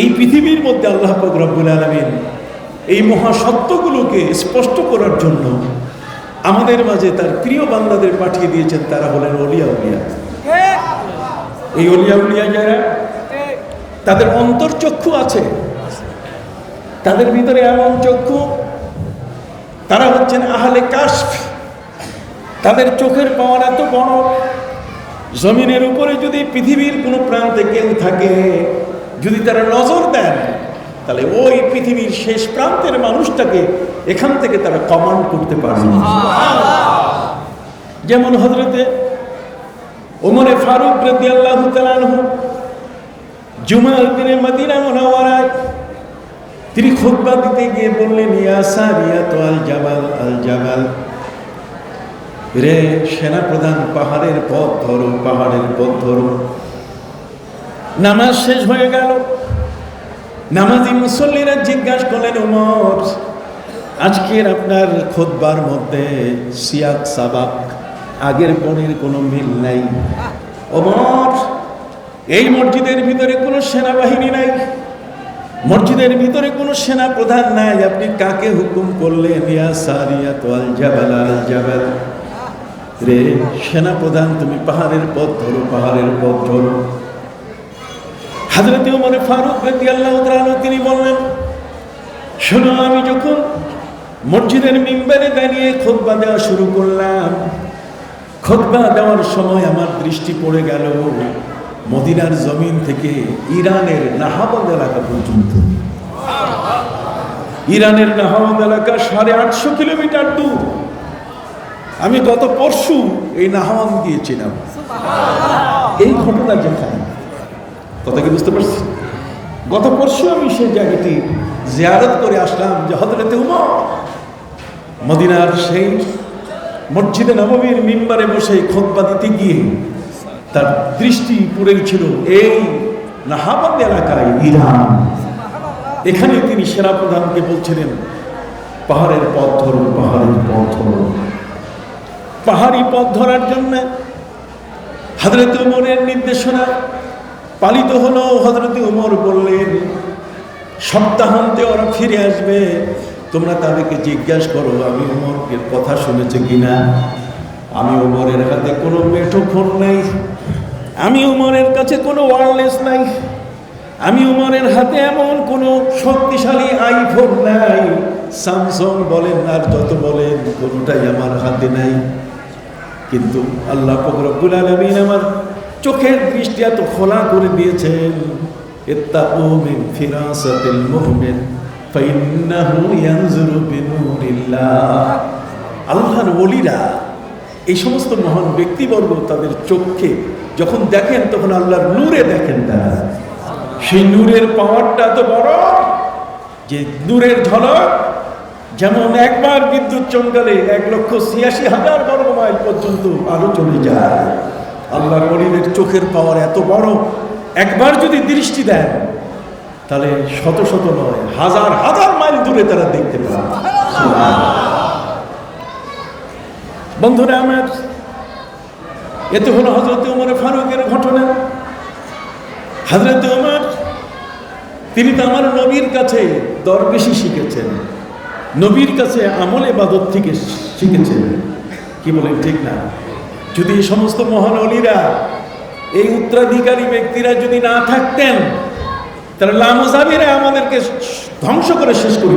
এই পৃথিবীর মধ্যে আল্লাহ রব্বুল আলমিন এই মহাসত্যগুলোকে স্পষ্ট করার জন্য আমাদের মাঝে তার প্রিয় বান্দাদের পাঠিয়ে দিয়েছেন, তারা হলেন অলিয়া উলিয়া। এই অলিয়া উলিয়া যারা, তাদের অন্তর্চক্ষু আছে। তাদের ভিতরে এমন চক্ষু, তারা হচ্ছেন আহলে কাশফ। তাদের চোখের পাওয়ার এত বড়। জমিনের উপরে যদি পৃথিবীর কোনো প্রান্তে কেউ থাকে যদি তারা নজর দেন, তাহলে ওই পৃথিবীর শেষ প্রান্তের মানুষটাকে এখান থেকে তারা কমান্ড করতে পারবে যেমন হজরতে ওমরে ফারুক রদি আল্লাহ জুমাল দিনে মদিনা তিনি দিতে গিয়ে বললেন আল জাবাল আল জাবাল, রে সেনাপ্রধান পাহাড়ের পথ ধরো, পাহাড়ের পথ ধরো। নামাজ শেষ হয়ে গেল। নামাজি মুসল্লিরা জিজ্ঞাসা করলেন, ওমর, আজকের আপনার খোদবার মধ্যে সিয়াক, সাবাক, আগের পরের কোনো মিল নাই। ওমর, এই মসজিদের ভিতরে কোনো সেনাবাহিনী নাই। মসজিদের ভিতরে কোনো সেনা প্রধান নাই। আপনি কাকে হুকুম করলেন? ইয়া সারিয়া তো আল জাবাল আল জাবাল। রে সেনা প্রধান তুমি পাহাড়ের পথ ধরো, পাহাড়ের পথ ধরো। হাজরত উমর ফারুক রাদি আল্লাহ তিনি বললেন, শোনো, আমি যখন মসজিদের মিম্বারে দাঁড়িয়ে খোদবা দেওয়া শুরু করলাম, খোদবা দেওয়ার সময় আমার দৃষ্টি পড়ে গেল মদিনার জমিন থেকে ইরানের নাহাবাদ এলাকা পর্যন্ত। ইরানের নাহাবাদ এলাকা সাড়ে আটশো কিলোমিটার দূর। আমি গত পরশু এই নাহাওয়ান গিয়েছিলাম। এই ঘটনা যেখানে কথা কি বুঝতে পারছি। গত পরশু আমি সেই জায়গাটি জিয়ারত করে আসলাম, যে হজরতে উমর। মদিনার সেই মসজিদে নবমীর মিম্বারে বসে খোদবা দিতে গিয়ে তার দৃষ্টি পড়েছিল এই নাহাবাদ এলাকায় ইরান। এখানে তিনি সেনাপ্রধানকে বলছিলেন, পাহাড়ের পথ ধরুন পাহাড়ের পথ ধরুন পাহাড়ি পথ ধরার জন্য হজরত উমরের নির্দেশনা পালিত হলো হজরত উমর বললেন, সপ্তাহান্তে ওরা ফিরে আসবে। তোমরা তাদেরকে জিজ্ঞাসা করো, আমি উমরকে কথা শুনেছে কিনা? আমি উমরের হাতে কোনো মেঠো ফোন নাই। আমি উমরের কাছে কোনো ওয়ারলেস নাই। আমি উমরের হাতে এমন কোনো শক্তিশালী আইফোন নাই। স্যামসং বলেন, আর যত বলেন, কোনোটাই আমার হাতে নাই। কিন্তু আল্লাহ ফকরবুল আলমিন আমার চোখের দৃষ্টি এত খোলা করে দিয়েছেন। আল্লাহর ওলিরা এই সমস্ত মহান ব্যক্তিবর্গ তাদের চোখকে যখন দেখেন, তখন আল্লাহর নূরে দেখেন তারা। সেই নূরের পাওয়ারটা তো বড় যে নূরের ঝলক যেমন একবার বিদ্যুৎ চমকালে এক লক্ষ ছিয়াশি হাজার বর্গ মাইল পর্যন্ত আলো চলে যায়। আল্লাহ করিমের চোখের পাওয়ার এত বড়, একবার যদি দৃষ্টি দেন, তাহলে শত শত নয়, হাজার হাজার মাইল দূরে তারা দেখতে পান বন্ধুরা আমার, এতে হলো হজরত উমর ফারুকের ঘটনা। হজরত উমর তিনি তো আমার নবীর কাছে দর বেশি শিখেছেন। নবীর কাছে আমল এবাদত থেকে শিখেছেন। কি বলেন, ঠিক না? যদি এই সমস্ত মহান অলিরা এই উত্তরাধিকারী ব্যক্তিরা যদি না থাকতেন তাহলে লামজাবিরা আমাদেরকে ধ্বংস করে শেষ করে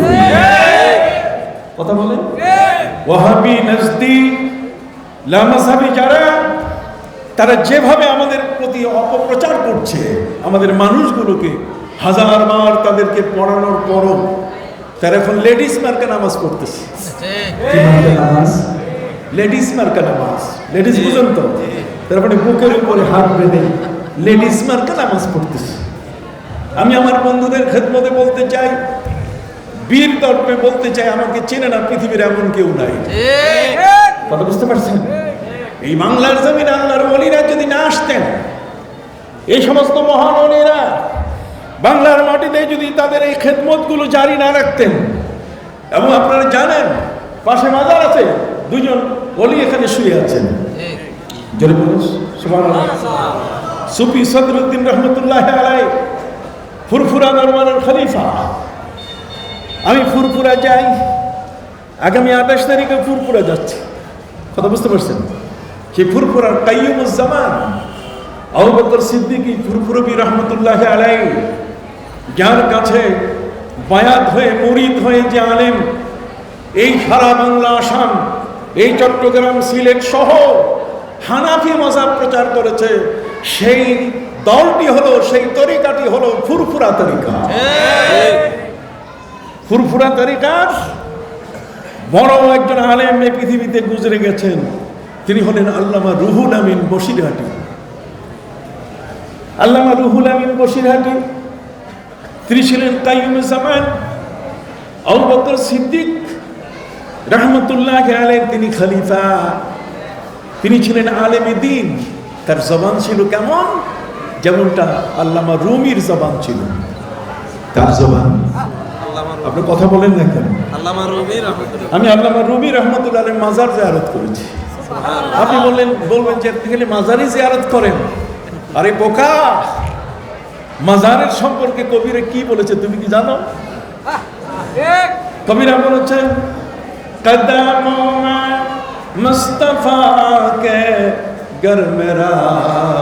কথা বলেন? ওয়াহাবি নজদি লামাসাবি যারা তারা যেভাবে আমাদের প্রতি অপপ্রচার করছে আমাদের মানুষগুলোকে হাজার বার তাদেরকে পড়ানোর পরও তারা এখন লেডিস মার্কা নামাজ পড়তেছে। লেডিস মার্কা নামাজ। লেডিস বুঝুন তো? তারপরে বুকের উপরে হাত বেঁধে লেডিস মার্কে নামাজ পড়তেছে। আমি আমার বন্ধুদের খেদমতে বলতে চাই বীর তর্পে বলতে চাই আমাকে চেনে না পৃথিবীর এমন কেউ নাই। কথা বুঝতে পারছেন? এই বাংলার জমিন আল্লাহর অলিরা যদি না আসতেন এই সমস্ত মহান অলিরা বাংলার মাটিতে যদি তাদের এই খেদমতগুলো জারি না রাখতেন এবং আপনারা জানেন পাশে মাজার আছে দুজন অলি এখানে শুয়ে আছেন। সুফি সদরুদ্দিন রহমতুল্লাহ আলাই ফুরফুরা দরবারের খলিফা। আমি ফুরফুরা যাই, আগামী আঠাশ তারিখে ফুরফুরা যাচ্ছি। কথা বুঝতে পারছেন? সেই ফুরফুরার কাইয়ুমুজ্জামান আবু বকর সিদ্দিকী ফুরফুরবি রহমতুল্লাহ আলাই যার কাছে বায়াত হয়ে, মুরিদ হয়ে যে আলেম, এই সারা বাংলা আসাম এই চট্টগ্রাম সিলেট সহ হানাফি মজাব প্রচার করেছে। সেই দলটি হলো, সেই তরিকাটি হলো ফুরফুরা তরিকা। ফুরফুরা তরিকার বড় একজন আলেম এই পৃথিবীতে গুজরে গেছেন। তিনি হলেন আল্লামা রুহুল আমিন বসিরহাটি। আল্লামা রুহুল আমিন বসিরহাটি, তিনি ছিলেন কাইমুজ্জামান আবু বকর সিদ্দিক রহমতুল্লাহ আলের তিনি খলিফা। তিনি ছিলেন আলেম দিন। তার জবান ছিল কেমন? যেমনটা আল্লামা রুমির জবান ছিল। তার জবান? আপনি কথা বলেন না কেন? আমি আল্লামা রুমি রহমতুল্লাহ আলের মাজার জিয়ারত করেছি। আপনি বললেন বলবেন যে আপনি খালি মাজারই জিয়ারত করেন। আরে বোকা! মাজারের সম্পর্কে কবিরে কি বলেছে তুমি কি জানো? কবিরা বলেছেন कदमों में मुस्तफ़ा के घर मेरा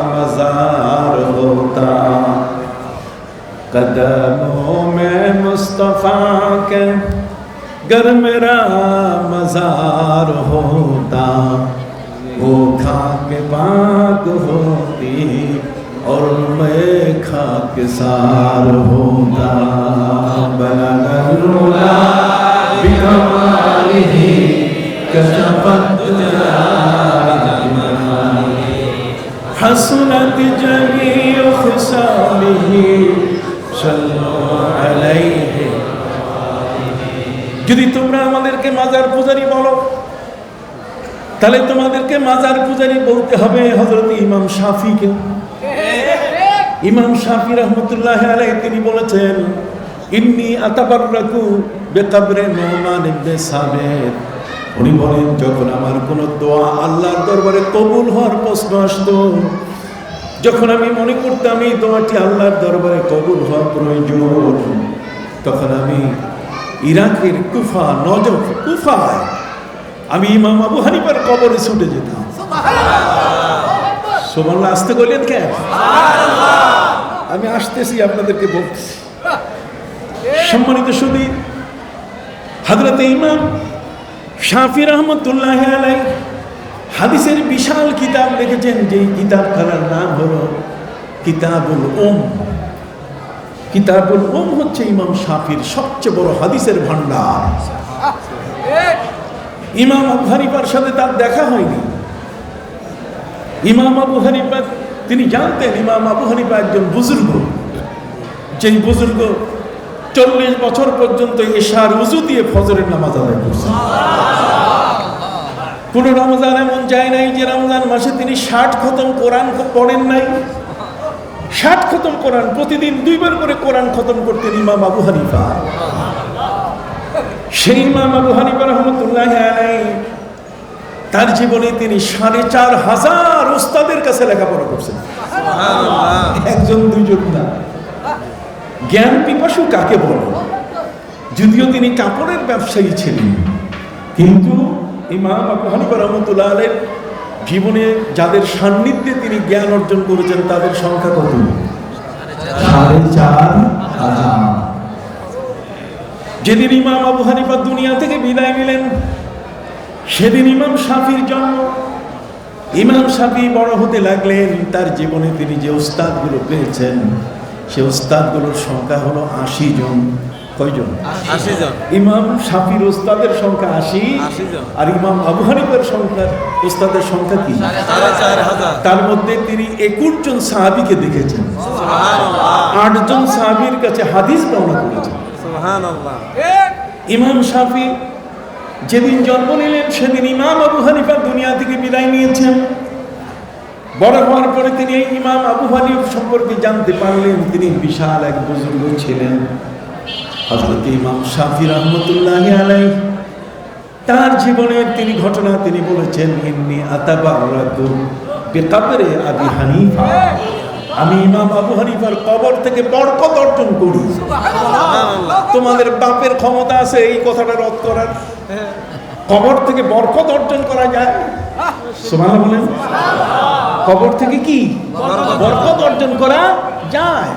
मज़ार होता। कदमों में मुस्तफ़ा के घर मेरा मज़ार होता। वो खा के होती और मैं खा के सार होता। बना बिना حسنت جميع خصاله صلوا عليه যদি তোমরা আমাদেরকে মাজার পূজারি বলো, তাহলে তোমাদেরকে মাজার পূজারি বলতে হবে হজরত ইমাম শাফিকে। ইমাম শাফি রহমতুল্লাহ আলাই তিনি বলেছেন, ইন্নি আতাবার বেকাবরে নোমান ইবনে সাবের উনি বলেন যখন আমার কোনো দোয়া আল্লাহর দরবারে কবুল হওয়ার প্রশ্ন আসতো যখন আমি মনে করতাম এই দোয়াটি আল্লাহর দরবারে কবুল হওয়া প্রয়োজন তখন আমি ইরাকের কুফা নজফ কুফায় আমি ইমাম আবু হানিফার কবরে ছুটে যেতাম। সোমাল্লা আসতে বললেন কেন আমি আসতেছি আপনাদেরকে বলতেছি। সম্মানিত সুদী হাজরত ইমাম শাফি রহমতুল্লাহ আলাই হাদিসের বিশাল কিতাব লিখেছেন, যেই কিতাবখানার নাম হলো কিতাবুল ওম কিতাবুল ওম হচ্ছে ইমাম শাফির সবচেয়ে বড় হাদিসের ভান্ডার ইমাম আবু হানিফার সাথে তার দেখা হয়নি। ইমাম আবু হানিফা, তিনি জানতেন ইমাম আবু হানিফা একজন বুজুর্গ। যেই বুজুর্গ চল্লিশ বছর পর্যন্ত এশার উজু দিয়ে ফজরের নামাজ আদায় করছেন কোন রমজান এমন যায় নাই যে রমজান মাসে তিনি ষাট খতম কোরআন পড়েন নাই। ষাট খতম কোরআন প্রতিদিন দুইবার করে কোরআন খতম করতেন ইমাম আবু হানিফা। সেই ইমাম আবু হানিফা রহমতুল্লাহ তার জীবনে তিনি সাড়ে চার হাজার ওস্তাদের কাছে লেখাপড়া করছেন। একজন দুইজন না। জ্ঞান পিপাসু কাকে বলে? যদিও তিনি কাপড়ের ব্যবসায়ী ছিলেন, কিন্তু ইমাম আবু হানিফা রহমতুল্লাহ আলের জীবনে যাদের সান্নিধ্যে তিনি জ্ঞান অর্জন করেছেন, তাদের সংখ্যা কত? যেদিন ইমাম আবু হানিফা দুনিয়া থেকে বিদায় নিলেন, সেদিন ইমাম শাফির জন্ম। ইমাম শাফি বড় হতে লাগলেন, তার জীবনে তিনি যে ওস্তাদগুলো পেয়েছেন সে ওস্তাদগুলোর সংখ্যা হলো আশি জন। কয়জন? আশি জন। ইমাম শাফির ওস্তাদের সংখ্যা আশি 80 জন। আর ইমাম আবু হানিফার সংখ্যা ওস্তাদের সংখ্যা কি তার মধ্যে তিনি একুশ জন সাহাবিকে দেখেছেন। সুবহানাল্লাহ। আটজন সাহাবির কাছে হাদিস বর্ণনা করেছেন। ইমাম শাফি যেদিন জন্ম নিলেন সেদিন ইমাম আবু হানিফা দুনিয়া থেকে বিদায় নিয়েছেন। বড় হওয়ার পরে তিনি এই ইমাম আবু হানিফ সম্পর্কে জানতে পারলেন তিনি বিশাল এক বুজুর্গ ছিলেন। হজরত ইমাম শাফি রহমতুল্লাহ আলাই তার জীবনের তিনি ঘটনা তিনি বলেছেন ইন্নি আতাবারাতু বিকাবরে আবি হানিফা। আমি ইমাম আবু হানিফার কবর থেকে বরকত অর্জন করি। তোমাদের বাপের ক্ষমতা আছে এই কথাটা রদ করার। কবর থেকে বরকত অর্জন করা যায়। সুবহানাল্লাহ বলেন। কবর থেকে কি? বরকত অর্জন করা যায়।